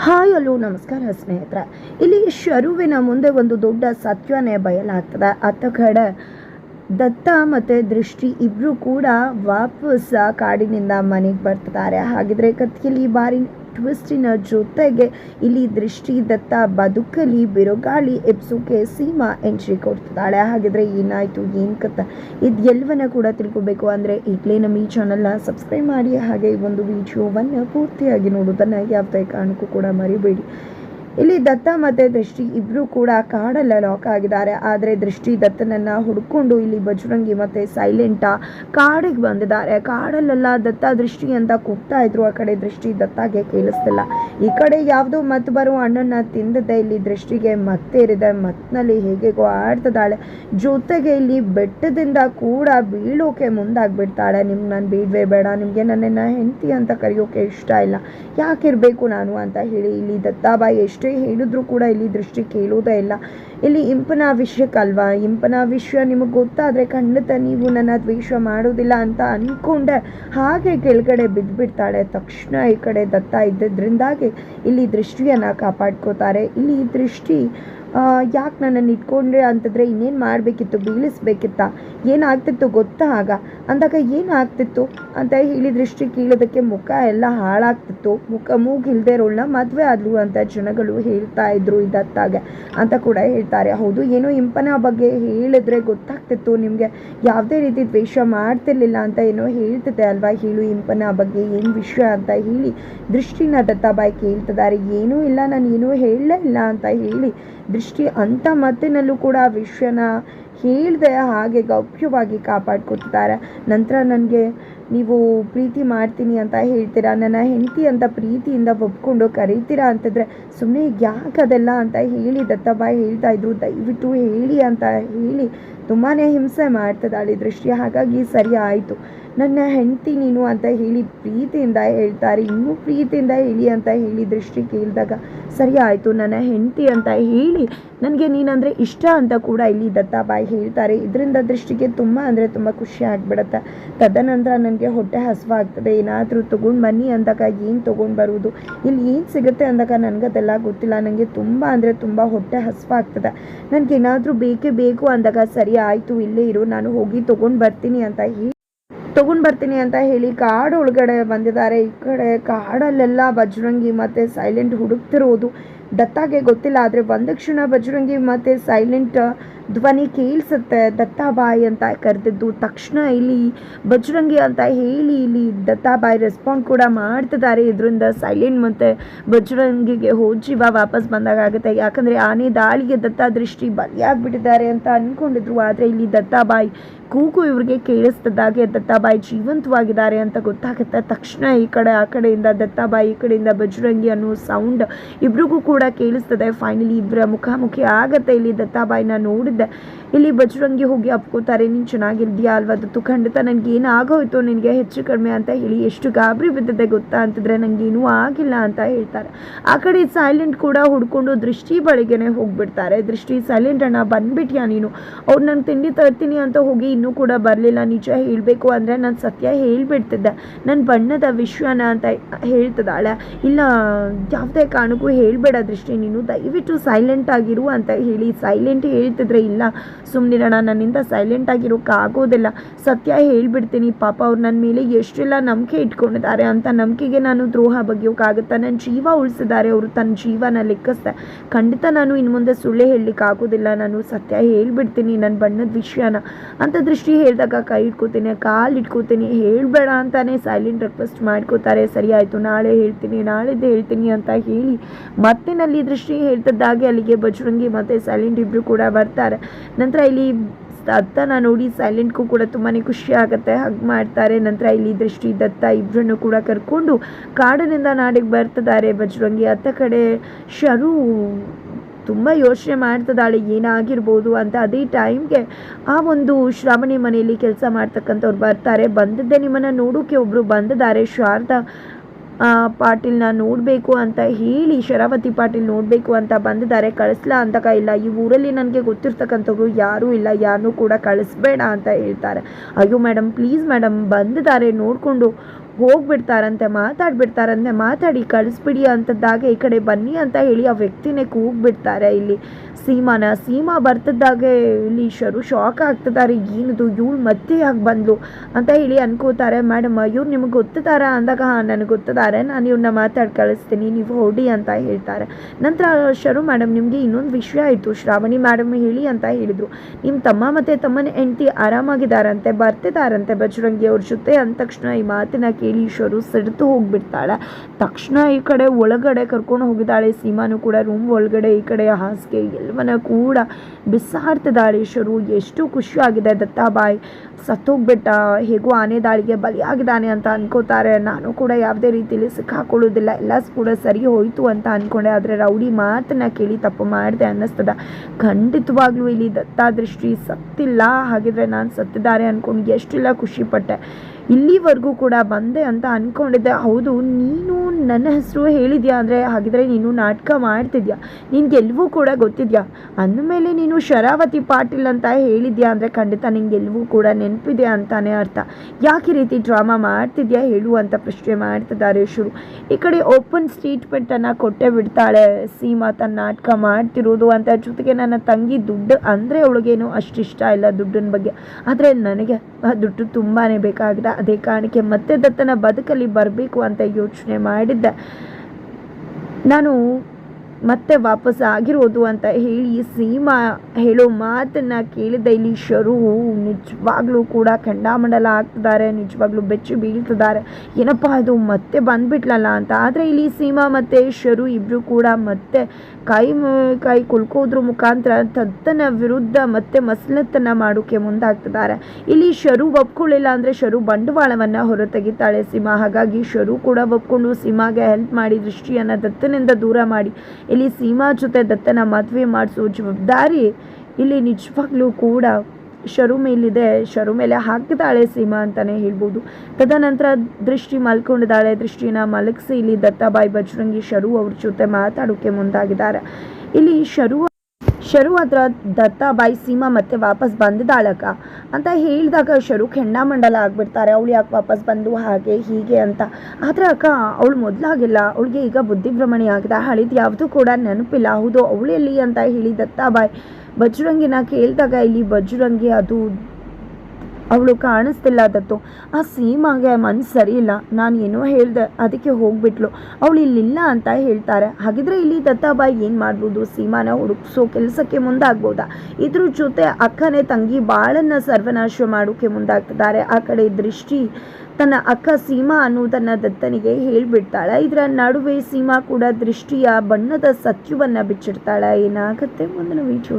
Hi hello ನಮಸ್ಕಾರ ಸ್ನೇಹಿತರೆ. ಇಲ್ಲಿ ಶರುವಿನ ಮುಂದೆ ಒಂದು ದೊಡ್ಡ ಸತ್ಯನೇ ಬಯಲಾಗ್ತದೆ. ಅತ್ತ ಕಡೆ ದತ್ತ ಮತ್ತು ದೃಷ್ಟಿ ಇಬ್ಬರು ಕೂಡ ವಾಪಸ್ ಕಾಡಿನಿಂದ ಮನೆಗೆ ಬರ್ತಿದ್ದಾರೆ. ಹಾಗಿದ್ರೆ ಕಥೆಯಲ್ಲಿ ಈ ಬಾರಿ ಟ್ವಿಸ್ಟಿನ ಜೊತೆಗೆ ಇಲ್ಲಿ ದೃಷ್ಟಿ ದತ್ತ ಬದುಕಲಿ, ಬಿರುಗಾಳಿ ಎಬ್ಸೋಕೆ ಸೀಮಾ ಎಂಟ್ರಿ ಕೊಡ್ತಿದ್ದಾಳೆ. ಹಾಗಿದ್ರೆ ಏನಾಯಿತು, ಏನು ಕತ್ತ ಇದು ಎಲ್ಲವನ್ನ ಕೂಡ ತಿಳ್ಕೊಬೇಕು. ಅಂದರೆ ಈಗಲೇ ನಮ್ಮ ಈ ಚಾನಲ್ನ ಸಬ್ಸ್ಕ್ರೈಬ್ ಮಾಡಿ, ಹಾಗೆ ಈ ಒಂದು ವಿಡಿಯೋವನ್ನು ಪೂರ್ತಿಯಾಗಿ ನೋಡೋದನ್ನು ಯಾವುದೇ ಕಾರಣಕ್ಕೂ ಕೂಡ ಮರಿಬೇಡಿ. ಇಲ್ಲಿ ದತ್ತ ಮತ್ತು ದೃಷ್ಟಿ ಇಬ್ಬರೂ ಕೂಡ ಕಾಡಲ್ಲ ಲಾಕ್ ಆಗಿದ್ದಾರೆ. ಆದರೆ ದೃಷ್ಟಿ ದತ್ತನನ್ನು ಹುಡ್ಕೊಂಡು ಇಲ್ಲಿ ಬಜರಂಗಿ ಮತ್ತು ಸೈಲೆಂಟ ಕಾಡಿಗೆ ಬಂದಿದ್ದಾರೆ. ಕಾಡಲ್ಲೆಲ್ಲ ದತ್ತ ದೃಷ್ಟಿ ಅಂತ ಕೂಗ್ತಾ ಇದ್ರು. ಆ ಕಡೆ ದೃಷ್ಟಿ ದತ್ತಾಗೆ ಕೇಳಿಸ್ತಿಲ್ಲ. ಈ ಕಡೆ ಯಾವುದೋ ಮತ್ತೆ ಬರೋ ಹಣ್ಣನ್ನು ತಿಂದದೆ. ಇಲ್ಲಿ ದೃಷ್ಟಿಗೆ ಮತ್ತೇರಿದೆ ಮತ್ನಲ್ಲಿ ಹೇಗೆಗೋ ಆಡ್ತಿದ್ದಾಳೆ. ಜೊತೆಗೆ ಇಲ್ಲಿ ಬೆಟ್ಟದಿಂದ ಕೂಡ ಬೀಳೋಕೆ ಮುಂದಾಗ್ಬಿಡ್ತಾಳೆ. ನಿಮ್ಗೆ ನಾನು ಬೇಡವೇ ಬೇಡ. ನಿಮಗೆ ನನ್ನನ್ನು ಹೆಂಡತಿ ಅಂತ ಕರೆಯೋಕೆ ಇಷ್ಟ ಇಲ್ಲ. ಯಾಕಿರಬೇಕು ನಾನು ಅಂತ ಹೇಳಿ ಇಲ್ಲಿ ದತ್ತಾಬಾಯಿ ಎಷ್ಟೇ ಹೇಳಿದ್ರು ಕೂಡ ಇಲ್ಲಿ ದೃಷ್ಟಿ ಕೇಳೋದೇ ಇಲ್ಲ. ಇಲ್ಲಿ ಇಂಪನ ವಿಷಯಕ್ಕಲ್ವಾ? ಇಂಪನ ವಿಷಯ ನಿಮಗೆ ಗೊತ್ತಾದರೆ ಖಂಡಿತ ನೀವು ನನ್ನ ದ್ವೇಷ ಮಾಡೋದಿಲ್ಲ ಅಂತ ಅಂದ್ಕೊಂಡೆ ಹಾಗೆ ಕೆಳಗಡೆ ಬಿದ್ದುಬಿಡ್ತಾಳೆ ತಕ್ಷಣ ಈ ಕಡೆ ದತ್ತ ಇದ್ದದ್ರಿಂದಾಗಿ ಇಲ್ಲಿ ದೃಷ್ಟಿಯನ್ನು ಕಾಪಾಡ್ಕೋತಾರೆ. ಇಲ್ಲಿ ದೃಷ್ಟಿ ಯಾಕೆ ನನ್ನನ್ನು ಇಟ್ಕೊಂಡ್ರೆ ಅಂತಂದರೆ ಇನ್ನೇನು ಮಾಡಬೇಕಿತ್ತು, ಬೀಳಿಸ್ಬೇಕಿತ್ತ? ಏನಾಗ್ತಿತ್ತು ಗೊತ್ತಾ ಆಗ? ಅಂದಾಗ ಏನಾಗ್ತಿತ್ತು ಅಂತ ಹೇಳಿ ದೃಷ್ಟಿ ಕೀಳೋದಕ್ಕೆ ಮುಖ ಎಲ್ಲ ಹಾಳಾಗ್ತಿತ್ತು. ಮುಖ ಮೂಗಿಲ್ದೇ ಇರೋಳನ್ನ ಮದುವೆ ಆದ್ಲು ಅಂತ ಜನಗಳು ಹೇಳ್ತಾ ಇದ್ರು ಇದತ್ತಾಗೆ ಅಂತ ಕೂಡ ಹೇಳ್ತಾರೆ. ಹೌದು, ಏನೋ ಇಂಪನ ಬಗ್ಗೆ ಹೇಳಿದ್ರೆ ಗೊತ್ತಾಗ್ತಿತ್ತು. ನಿಮಗೆ ಯಾವುದೇ ರೀತಿ ದ್ವೇಷ ಮಾಡ್ತಿರ್ಲಿಲ್ಲ ಅಂತ ಏನೋ ಹೇಳ್ತಿದ್ದೆ ಅಲ್ವಾ? ಹೇಳು ಇಂಪನ ಬಗ್ಗೆ ಏನು ವಿಷಯ ಅಂತ ಹೇಳಿ ದೃಷ್ಟಿನ ದತ್ತಾಬಾಯಿ ಕೇಳ್ತಿದ್ದಾರೆ. ಏನೂ ಇಲ್ಲ, ನಾನು ಏನೂ ಹೇಳಲೇ ಇಲ್ಲ ಅಂತ ಹೇಳಿ ದೃಷ್ಟಿ ಅಂತ ಮತ್ತಿನಲ್ಲೂ ಕೂಡ ಆ ವಿಷಯನ ಹೇಳ್ದೆ ಹಾಗೆ ಗೌಪ್ಯವಾಗಿ ಕಾಪಾಡ್ಕೊತಿದ್ದಾರೆ ನಂತರ ನನಗೆ, ನೀವು ಪ್ರೀತಿ ಮಾಡ್ತೀನಿ ಅಂತ ಹೇಳ್ತೀರಾ? ನನ್ನ ಹೆಂಡತಿ ಅಂತ ಪ್ರೀತಿಯಿಂದ ಒಪ್ಕೊಂಡು ಕರೀತೀರಾ? ಅಂತಂದರೆ ಸುಮ್ಮನೆ ಯಾಕೆ ಅದೆಲ್ಲ? ಅಂತ ಹೇಳಿ ದತ್ತಬಾಯಿ ಹೇಳ್ತಾ ಇದ್ರು. ದಯವಿಟ್ಟು ಹೇಳಿ ಅಂತ ಹೇಳಿ ತುಂಬಾ ಹಿಂಸೆ ಮಾಡ್ತದಾಳಿ ದೃಶ್ಯ. ಹಾಗಾಗಿ ಸರಿ ಆಯಿತು. ನನ್ನ ಹೆಂಡತಿ ನೀನು ಅಂತ ಹೇಳಿ ಪ್ರೀತಿಯಿಂದ ಹೇಳ್ತಾರೆ. ಇನ್ನೂ ಪ್ರೀತಿಯಿಂದ ಹೇಳಿ ಅಂತ ಹೇಳಿ ದೃಷ್ಟಿ ಕೇಳಿದಾಗ, ಸರಿ ಆಯಿತು, ನನ್ನ ಹೆಂಡತಿ ಅಂತ ಹೇಳಿ ನನಗೆ ನೀನಂದರೆ ಇಷ್ಟ ಅಂತ ಕೂಡ ಇಲ್ಲಿ ದತ್ತಾಬಾಯಿ ಹೇಳ್ತಾರೆ. ಇದರಿಂದ ದೃಷ್ಟಿಗೆ ತುಂಬ ಅಂದರೆ ತುಂಬ ಖುಷಿ ಆಗಿಬಿಡುತ್ತೆ. ತದನಂತರ ನನಗೆ ಹೊಟ್ಟೆ ಹಸುವಾಗ್ತದೆ. ಏನಾದರೂ ತೊಗೊಂಡು ಬನ್ನಿ ಅಂದಾಗ ಏನು ತೊಗೊಂಡು ಬರುವುದು? ಇಲ್ಲಿ ಏನು ಸಿಗುತ್ತೆ ಅಂದಾಗ ನನಗದೆಲ್ಲ ಗೊತ್ತಿಲ್ಲ. ನನಗೆ ತುಂಬ ಅಂದರೆ ತುಂಬ ಹೊಟ್ಟೆ ಹಸುವಾಗ್ತದೆ. ನನಗೆ ಏನಾದರೂ ಬೇಕೇ ಬೇಕು ಅಂದಾಗ, ಸರಿ ಆಯಿತು, ಇಲ್ಲೇ ಇರು, ನಾನು ಹೋಗಿ ತೊಗೊಂಡು ಬರ್ತೀನಿ ಅಂತ ಹೇಳಿ ತೊಗೊಂಡು ಬರ್ತೀನಿ ಅಂತ ಹೇಳಿ ಕಾಡು ಒಳಗಡೆ ಬಂದಿದ್ದಾರೆ. ಈ ಕಡೆ ಕಾಡಲ್ಲೆಲ್ಲ ಬಜರಂಗಿ ಮತ್ತು ಸೈಲೆಂಟ್ ಹುಡುಕ್ತಿರೋದು. ದತ್ತಾಗೆ ಗೊತ್ತಿಲ್ಲ, ಆದರೆ ಒಂದು ಕ್ಷಣ ಬಜರಂಗಿ ಮತ್ತು ಸೈಲೆಂಟ್ ಧ್ವನಿ ಕೇಳಿಸುತ್ತೆ, ದತ್ತಾಬಾಯಿ ಅಂತ ಕರೆದಿದ್ದು ತಕ್ಷಣ ಇಲ್ಲಿ ಬಜರಂಗಿ ಅಂತ ಹೇಳಿ ಇಲ್ಲಿ ದತ್ತಾಬಾಯಿ ರೆಸ್ಪಾಂಡ್ ಕೂಡ ಮಾಡ್ತಿದ್ದಾರೆ. ಇದರಿಂದ ಸೈಲೆಂಟ್ ಮತ್ತು ಬಜರಂಗಿಗೆ ಹೋದ ಜೀವ ವಾಪಸ್ ಬಂದಾಗುತ್ತೆ ಯಾಕಂದರೆ ಆನೆ ದಾಳಿಗೆ ದತ್ತ ದೃಷ್ಟಿ ಬಲಿಯಾಗಿಬಿಟ್ಟಿದ್ದಾರೆ ಅಂತ ಅಂದ್ಕೊಂಡಿದ್ರು ಆದರೆ ಇಲ್ಲಿ ದತ್ತಾಬಾಯಿ ಕೂಗು ಇವ್ರಿಗೆ ಕೇಳಿಸ್ತದಾಗೆ ದತ್ತಾಬಾಯಿ ಜೀವಂತವಾಗಿದ್ದಾರೆ ಅಂತ ಗೊತ್ತಾಗುತ್ತೆ. ತಕ್ಷಣ ಈ ಕಡೆ, ಆ ಕಡೆಯಿಂದ ದತ್ತಾಬಾಯಿ, ಈ ಕಡೆಯಿಂದ ಬಜರಂಗಿ ಅನ್ನೋ ಸೌಂಡ್ ಇಬ್ರಿಗೂ ಕೂಡ ಕೇಳಿಸ್ತದೆ. ಫೈನಲಿ ಇಬ್ಬರ ಮುಖಾಮುಖಿ ಆಗತ್ತೆ. ಇಲ್ಲಿ ದತ್ತಾಬಾಯಿನ ನೋಡಿದ್ದೆ. ಇಲ್ಲಿ ಬಜರಂಗಿ ಹೋಗಿ ಅಪ್ಕೋತಾರೆ. ನೀನು ಚೆನ್ನಾಗಿರ್ತೀಯಾ ಅಲ್ವಾ? ದತ್ತು ಖಂಡಿತ ನನಗೆ ಏನಾಗೋಯ್ತು? ನಿನಗೆ ಹೆಚ್ಚು ಕಡಿಮೆ ಅಂತ ಹೇಳಿ ಎಷ್ಟು ಗಾಬರಿ ಬಿದ್ದದೆ ಗೊತ್ತಾ? ಅಂತಂದರೆ ನನಗೇನೂ ಆಗಿಲ್ಲ ಅಂತ ಹೇಳ್ತಾರೆ. ಆ ಕಡೆ ಸೈಲೆಂಟ್ ಕೂಡ ಹುಡ್ಕೊಂಡು ದೃಷ್ಟಿ ಬಳಿಗೆನೆ ಹೋಗಿಬಿಡ್ತಾರೆ. ದೃಷ್ಟಿ, ಸೈಲೆಂಟ್ ಅಣ್ಣ, ಬಂದ್ಬಿಟ್ಯಾ ನೀನು? ಅವ್ರು ನಾನು ತಿಂಡಿ ತರ್ತೀನಿ ಅಂತ ಹೋಗಿ ಇನ್ನೂ ಕೂಡ ಬರಲಿಲ್ಲ. ನಿಜ ಹೇಳಬೇಕು ಅಂದರೆ ನಾನು ಸತ್ಯ ಹೇಳಿಬಿಡ್ತಿದ್ದೆ. ನನ್ನ ಬಣ್ಣದ ವಿಶ್ವನ ಅಂತ ಹೇಳ್ತದಾಳೆ ಇಲ್ಲ, ಯಾವುದೇ ಕಾರಣಕ್ಕೂ ಹೇಳಬೇಡ ದೃಷ್ಟಿ, ನೀನು ದಯವಿಟ್ಟು ಸೈಲೆಂಟ್ ಆಗಿರು ಅಂತ ಹೇಳಿ. ಸೈಲೆಂಟ್ ಹೇಳ್ತಿದ್ರೆ ಇಲ್ಲ. ಸುಮ್ಮನಿರೋಣ ನನ್ನಿಂದ ಸೈಲೆಂಟ್ ಆಗಿರೋಕ್ಕಾಗೋದಿಲ್ಲ ಸತ್ಯ ಹೇಳ್ಬಿಡ್ತೀನಿ. ಪಾಪ ಅವ್ರು ನನ್ನ ಮೇಲೆ ಎಷ್ಟೆಲ್ಲ ನಂಬಿಕೆ ಇಟ್ಕೊಂಡಿದ್ದಾರೆ ಅಂತ ನಂಬಿಕೆಗೆ ನಾನು ದ್ರೋಹ ಬಗೆಯೋಕ್ಕಾಗುತ್ತಾ ನನ್ನ ಜೀವ ಉಳಿಸಿದ್ದಾರೆ. ಅವರು ತನ್ನ ಜೀವನ ಲೆಕ್ಕಿಸ್ದೆ ಖಂಡಿತ ನಾನು ಇನ್ನು ಮುಂದೆ ಸುಳ್ಳೆ ಹೇಳಲಿಕ್ಕೆ ಆಗೋದಿಲ್ಲ. ನಾನು ಸತ್ಯ ಹೇಳ್ಬಿಡ್ತೀನಿ ನನ್ನ ಬಣ್ಣದ ವಿಷಯನ. ಅಂತ ದೃಷ್ಟಿ ಹೇಳಿದಾಗ ಕೈ ಇಟ್ಕೋತೀನಿ, ಕಾಲು ಇಟ್ಕೋತೀನಿ. ಹೇಳಬೇಡ ಅಂತಾನೆ ಸೈಲೆಂಟ್ ರಿಕ್ವೆಸ್ಟ್ ಮಾಡ್ಕೋತಾರೆ. ಸರಿ ಆಯಿತು, ನಾಳೆ ಹೇಳ್ತೀನಿ, ನಾಳೆದ್ದು ಹೇಳ್ತೀನಿ ಅಂತ ಹೇಳಿ ಮತ್ತಿನಲ್ಲಿ ದೃಷ್ಟಿ ಹೇಳ್ತಿದ್ದಾಗೆ ಅಲ್ಲಿಗೆ ಬಜರಂಗಿ ಮತ್ತು ಸೈಲೆಂಟ್ ಇಬ್ಬರು ಕೂಡ ಬರ್ತಾರೆ. ನಂತರ ಇಲ್ಲಿ ದತ್ತನ ನೋಡಿ ಸೈಲೆಂಟ್ಗೂ ಕೂಡ ತುಂಬಾ ಖುಷಿ ಆಗುತ್ತೆ, ಹಗ್ ಮಾಡ್ತಾರೆ. ನಂತರ ಇಲ್ಲಿ ದೃಷ್ಟಿ ದತ್ತ ಇಬ್ಬರನ್ನು ಕೂಡ ಕರ್ಕೊಂಡು ಕಾಡಿನಿಂದ ನಾಡಿಗೆ ಬರ್ತಿದ್ದಾರೆ. ಬಜರಂಗಿ ಅತ್ತ ಕಡೆ ಶರು ತುಂಬ ಯೋಚನೆ ಮಾಡ್ತಿದ್ದಾಳೆ, ಏನಾಗಿರ್ಬೋದು ಅಂತ. ಅದೇ ಟೈಮ್ಗೆ ಆ ಒಂದು ಶ್ರಾವಣಿ ಮನೆಯಲ್ಲಿ ಕೆಲಸ ಮಾಡ್ತಕ್ಕಂಥವ್ರು ಬರ್ತಾರೆ. ಬಂದದ್ದೇ ನಿಮ್ಮನ್ನು ನೋಡೋಕೆ ಒಬ್ಬರು ಬಂದಿದ್ದಾರೆ. ಶಾರದಾ ಪಾಟೀಲ್ನ ನೋಡಬೇಕು ಅಂತ ಹೇಳಿ ಶರಾವತಿ ಪಾಟೀಲ್ ನೋಡಬೇಕು ಅಂತ ಬಂದಿದ್ದಾರೆ. ಕಳಿಸ್ಲಾ ಅಂತಕ ಇಲ್ಲ. ಈ ಊರಲ್ಲಿ ನನಗೆ ಗೊತ್ತಿರ್ತಕ್ಕಂಥವ್ರು ಯಾರೂ ಇಲ್ಲ. ಯಾರನ್ನೂ ಕೂಡ ಕಳಿಸ್ಬೇಡ ಅಂತ ಹೇಳ್ತಾರೆ. ಅಯ್ಯೋ ಮೇಡಮ್ ಪ್ಲೀಸ್ ಮೇಡಮ್ ಬಂದಿದ್ದಾರೆ. ನೋಡಿಕೊಂಡು ಹೋಗ್ಬಿಡ್ತಾರಂತೆ, ಮಾತಾಡ್ಬಿಡ್ತಾರಂತೆ, ಮಾತಾಡಿ, ಕಳಿಸ್ಬಿಡಿ ಅಂತದ್ದಾಗೆ ಈ ಕಡೆ ಬನ್ನಿ ಅಂತ ಹೇಳಿ ಆ ವ್ಯಕ್ತಿನೇ ಕೂಗ್ಬಿಡ್ತಾರೆ ಇಲ್ಲಿ. ಸೀಮಾನ, ಸೀಮಾ ಬರ್ತಿದ್ದಾಗೆ ಇಲ್ಲಿ ಶರು ಶಾಕ್ ಆಗ್ತಿದ್ದಾರೆ, ಏನಿದು, ಇವಳು ಮತ್ತೆ ಯಾಕೆ ಬಂದ್ಲು ಅಂತ ಹೇಳಿ ಅನ್ಕೋತಾರೆ. ಮೇಡಮ್, ಇವ್ರು ನಿಮ್ಗೆ ಗೊತ್ತಿದಾರ? ಅಂದಾಗ, ಹಾಂ, ನನಗೆ ಗೊತ್ತಿದ್ದಾರೆ ನಾನು ಇವ್ರನ್ನ ಮಾತಾಡಿ ಕಳಿಸ್ತೀನಿ, ನೀವು ಹೊಡಿ ಅಂತ ಹೇಳ್ತಾರೆ. ನಂತರ ಶರು, ಮೇಡಮ್, ನಿಮಗೆ ಇನ್ನೊಂದು ವಿಷಯ ಆಯಿತು, ಶ್ರಾವಣಿ ಮೇಡಮ್ ಹೇಳಿ ಅಂತ ಹೇಳಿದರು. ನಿಮ್ಮ ತಮ್ಮ ಮತ್ತು ತಮ್ಮನ ಹೆಂಡತಿ ಆರಾಮಾಗಿದ್ದಾರಂತೆ ಬರ್ತಿದ್ದಾರಂತೆ ಬಜರಂಗಿ ಅವ್ರ ಜೊತೆ? ಅಂದ ತಕ್ಷಣ ಈ ಮಾತಿನ ಕೇಳಿ ಶರು ಸಿಡ್ತು ಹೋಗ್ಬಿಡ್ತಾಳೆ. ತಕ್ಷಣ ಈ ಕಡೆ ಒಳಗಡೆ ಕರ್ಕೊಂಡು ಹೋಗಿದ್ದಾಳೆ. ಸೀಮಾನು ಕೂಡ ರೂಮ್ ಒಳಗಡೆ, ಈ ಕಡೆ ಹಾಸಿಗೆ ಎಲ್ಲವನ್ನ ಕೂಡ ಬಿಸಾಡ್ತಿದ್ದಾಳೆ ಶರು ಎಷ್ಟು ಖುಷಿಯಾಗಿದೆ ದತ್ತಾಬಾಯಿ. ಸತ್ತೋಗ್ಬಿಟ್ಟ. ಹೇಗೋ ಆನೆ ದಾಳಿಗೆ ಬಲಿಯಾಗಿದ್ದಾನೆ ಅಂತ ಅನ್ಕೋತಾರೆ. ನಾನು ಕೂಡ ಯಾವುದೇ ರೀತಿಯಲ್ಲಿ ಸಿಕ್ಕಾಕೊಳ್ಳೋದಿಲ್ಲ ಎಲ್ಲ ಕೂಡ ಸರಿ ಹೋಯಿತು ಅಂತ ಅಂದ್ಕೊಂಡೆ ಆದರೆ ರೌಡಿ ಮಾತನ್ನ ಕೇಳಿ ತಪ್ಪು ಮಾಡಿದೆ ಅನ್ನಿಸ್ತದ. ಖಂಡಿತವಾಗ್ಲೂ ಇಲ್ಲಿ ದತ್ತಾ ದೃಷ್ಟಿ ಸತ್ತಿಲ್ಲ. ಹಾಗಿದ್ರೆ ನಾನು ಸತ್ತಿದ್ದಾರೆ ಅಂದ್ಕೊಂಡು ಎಷ್ಟೆಲ್ಲ ಖುಷಿಪಟ್ಟೆ. ಇಲ್ಲಿವರೆಗೂ ಕೂಡ ಬಂದೆ ಅಂತ ಅಂದ್ಕೊಂಡಿದ್ದೆ ಹೌದು, ನೀನು ನನ್ನ ಹೆಸರು ಹೇಳಿದ್ಯಾ? ಅಂದರೆ ಹಾಗಿದ್ರೆ ನೀನು ನಾಟಕ ಮಾಡ್ತಿದ್ಯಾ? ನಿನ್ಗೆಲ್ವೂ ಕೂಡ ಗೊತ್ತಿದ್ಯಾ? ಅಂದಮೇಲೆ ನೀನು ಶರಾವತಿ ಪಾಟೀಲ್ ಅಂತ ಹೇಳಿದ್ಯಾ? ಅಂದರೆ ಖಂಡಿತ ನಿಂಗೆಲ್ವೂ ಕೂಡ ನೆನಪಿದೆ ಅಂತಾನೆ ಅರ್ಥ. ಯಾಕೆ ರೀತಿ ಡ್ರಾಮಾ ಮಾಡ್ತಿದ್ಯಾ? ಹೇಳು ಅಂತ ಪ್ರಶ್ನೆ ಮಾಡ್ತಿದ್ದಾರೆ ಶುರು. ಈ ಕಡೆ ಓಪನ್ ಸ್ಟೇಟ್ಮೆಂಟನ್ನು ಕೊಟ್ಟೆ ಬಿಡ್ತಾಳೆ ಸೀಮಾ. ತನ್ನ ನಾಟಕ ಮಾಡ್ತಿರೋದು ಅಂತ ಜೊತೆಗೆ ನನ್ನ ತಂಗಿ ದುಡ್ಡು ಅಂದರೆ ಅವಳಿಗೇನು ಅಷ್ಟು ಇಷ್ಟ ಇಲ್ಲ ದುಡ್ಡಿನ ಬಗ್ಗೆ. ಆದರೆ ನನಗೆ ದುಡ್ಡು ತುಂಬಾ ಬೇಕಾಗಿದೆ. ಅದೇ ಕಾರಣಕ್ಕೆ ಮತ್ತೆ ದತ್ತನ ಬದುಕಲ್ಲಿ ಬರಬೇಕು ಅಂತ ಯೋಚನೆ ಮಾಡಿದ್ದೆ. ನಾನು ಮತ್ತೆ ವಾಪಸ್ ಆಗಿರೋದು ಅಂತ ಹೇಳಿ ಸೀಮಾ ಹೇಳೋ ಮಾತನ್ನು ಕೇಳಿದ ಇಲ್ಲಿ ಶರು ನಿಜವಾಗ್ಲೂ ಕೂಡ ಖಂಡಾಮಂಡಲ ಆಗ್ತಿದ್ದಾರೆ, ನಿಜವಾಗ್ಲೂ ಬೆಚ್ಚಿ ಬೀಳ್ತಿದ್ದಾರೆ. ಏನಪ್ಪ ಇದು ಮತ್ತೆ ಬಂದ್ಬಿಟ್ಲಲ್ಲ ಅಂತ. ಆದರೆ ಇಲ್ಲಿ ಸೀಮಾ ಮತ್ತು ಶರು ಇಬ್ಬರು ಕೂಡ ಮತ್ತೆ ಕೈ ಕೈ ಕುಲ್ಕೋದ್ರ ಮುಖಾಂತರ ದತ್ತನ ವಿರುದ್ಧ ಮತ್ತೆ ಮಸಲತ್ತನ್ನು ಮಾಡೋಕ್ಕೆ ಮುಂದಾಗ್ತಿದ್ದಾರೆ. ಇಲ್ಲಿ ಶರು ಒಪ್ಕೊಳ್ಳಿಲ್ಲ ಅಂದರೆ ಶರು ಬಂಡವಾಳವನ್ನು ಹೊರತೆಗಿತಾಳೆ ಸೀಮಾ. ಹಾಗಾಗಿ ಶರು ಕೂಡ ಒಪ್ಕೊಂಡು ಸೀಮಾಗೆ ಹೆಲ್ಪ್ ಮಾಡಿ ದೃಷ್ಟಿಯನ್ನು ದತ್ತನಿಂದ ದೂರ ಮಾಡಿ. ಇಲ್ಲಿ ಸೀಮಾ ಜೊತೆ ದತ್ತನ ಮದುವೆ ಮಾಡಿಸೋ ಜವಾಬ್ದಾರಿ ಇಲ್ಲಿ ನಿಜವಾಗ್ಲೂ ಕೂಡ ಶರು ಮೇಲಿದೆ ಶರು ಮೇಲೆ ಹಾಕಿದಾಳೆ ಸೀಮಾ ಅಂತಾನೆ ಹೇಳ್ಬೋದು. ತದನಂತರ ದೃಷ್ಟಿ ಮಲ್ಕೊಂಡಿದ್ದಾಳೆ. ದೃಷ್ಟಿನ ಮಲಗಿಸಿ ಇಲ್ಲಿ ದತ್ತಾಬಾಯಿ ಬಜರಂಗಿ ಶರು ಅವ್ರ ಜೊತೆ ಮಾತಾಡೋಕ್ಕೆ ಮುಂದಾಗಿದ್ದಾರೆ. ಇಲ್ಲಿ ಶರು ಶರು ಹತ್ರ ದತ್ತಾಬಾಯಿ ಸೀಮಾ ಮತ್ತೆ ವಾಪಸ್ ಬಂದಿದ್ದಾಳಕ್ಕ ಅಂತ ಹೇಳಿದಾಗ ಶರು ಮಂಡಲ ಆಗ್ಬಿಡ್ತಾರೆ. ಅವಳು ಯಾಕೆ ವಾಪಸ್ ಬಂದು ಹಾಗೆ ಹೀಗೆ ಅಂತ. ಆದರೆ ಅಕ್ಕ, ಅವಳು ಮೊದಲಾಗಿಲ್ಲ. ಅವಳಿಗೆ ಈಗ ಬುದ್ಧಿಭ್ರಮಣೆ ಆಗಿದೆ. ಹಳಿದು ಯಾವುದೂ ಕೂಡ ನೆನಪಿಲ್ಲ. ಹೌದು ಅವಳೆಲ್ಲಿ ಅಂತ ಹೇಳಿ ದತ್ತಾಬಾಯಿ ಬಜರಂಗಿನ ಕೇಳಿದಾಗ ಇಲ್ಲಿ ಬಜರಂಗಿ ಅದು ಅವಳು ಕಾಣಿಸ್ತಿಲ್ಲ ದತ್ತು ಆ ಸೀಮಾಗೆ ಮನ್ಸು ಸರಿ ಇಲ್ಲ ನಾನು ಏನೋ ಹೇಳಿದೆ, ಅದಕ್ಕೆ ಹೋಗ್ಬಿಟ್ಲು. ಅವಳು ಇಲ್ಲಿಲ್ಲ ಅಂತ ಹೇಳ್ತಾರೆ. ಹಾಗಿದ್ರೆ ಇಲ್ಲಿ ದತ್ತಾಬಾಯಿ ಏನು ಮಾಡ್ಬೋದು? ಸೀಮಾನ ಹುಡುಕ್ಸೋ ಕೆಲಸಕ್ಕೆ ಮುಂದಾಗ್ಬೋದಾ? ಇದ್ರ ಜೊತೆ ಅಕ್ಕನೇ, ತಂಗಿ ಬಾಳನ್ನು ಸರ್ವನಾಶ ಮಾಡೋಕ್ಕೆ ಮುಂದಾಗ್ತಿದ್ದಾರೆ. ಆ ಕಡೆ ದೃಷ್ಟಿ ತನ್ನ ಅಕ್ಕ ಸೀಮಾ ಅನ್ನೋದನ್ನ ದತ್ತನಿಗೆ ಹೇಳ್ಬಿಡ್ತಾಳೆ. ಇದರ ನಡುವೆ ಸೀಮಾ ಕೂಡ ದೃಷ್ಟಿಯ ಬಣ್ಣದ ಸತ್ಯವನ್ನ ಬಿಚ್ಚಿಡ್ತಾಳೆ. ಏನಾಗುತ್ತೆ ಮುಂದಿನ ವಿಡಿಯೋ